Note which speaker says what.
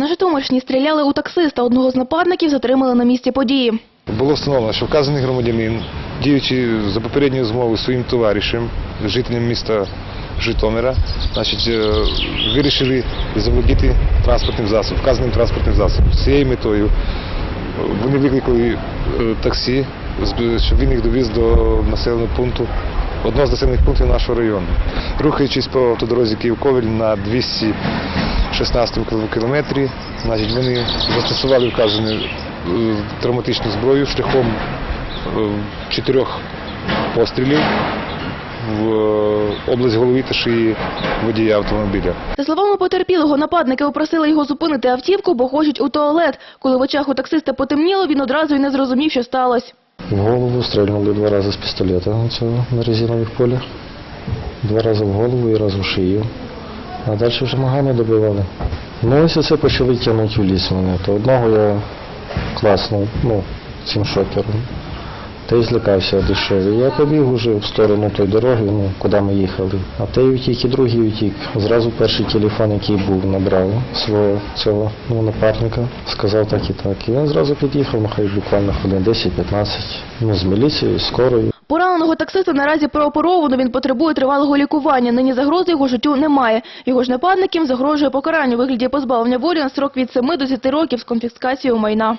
Speaker 1: На Житомирщині стріляли у таксиста. Одного з нападників затримали на місці події.
Speaker 2: Було встановлено, що вказаний громадянин, діючи за попередньою змовою своїм товаришем, жителем міста Житомира, значить, е, вирішили заволодіти транспортним засобом, вказаним транспортним засобом. З цією метою е, вони викликали е, таксі, щоб він їх довіз до населеного пункту, одного з населених пунктів нашого району. Рухаючись по автодорозі Київ-Ковель на 216 кілометрі, значить, вони застосували вказану е, травматичну зброю шляхом е, чотирьох пострілів в е, область голови та шиї водія автомобіля.
Speaker 1: За словами потерпілого, нападники попросили його зупинити автівку, бо хочуть у туалет. Коли в очах у таксиста потемніло, він одразу й не зрозумів, що сталося.
Speaker 3: В голову стрельнули два рази з пістолета цього на резинових полях. Два рази в голову і раз в шию. А далі вже ногами добивали. Ну ось оце почали тягнути в ліс мене. То одного я класнув, ну, цим шокером. Та й злякався дешевий. Я побіг уже в сторону тої дороги, ну, куди ми їхали. А той втік, і другий втік. Зразу перший телефон, який був, набрав свого цього ну, напарника. Сказав так і так. І він зразу під'їхав, ну хай буквально хвилин 10-15. Ну, з міліцією, скорою.
Speaker 1: Пораненого таксиста наразі прооперовано, він потребує тривалого лікування. Нині загрози його життю немає. Його ж нападникам загрожує покарання у вигляді позбавлення волі на срок від 7 до 10 років з конфіскацією майна.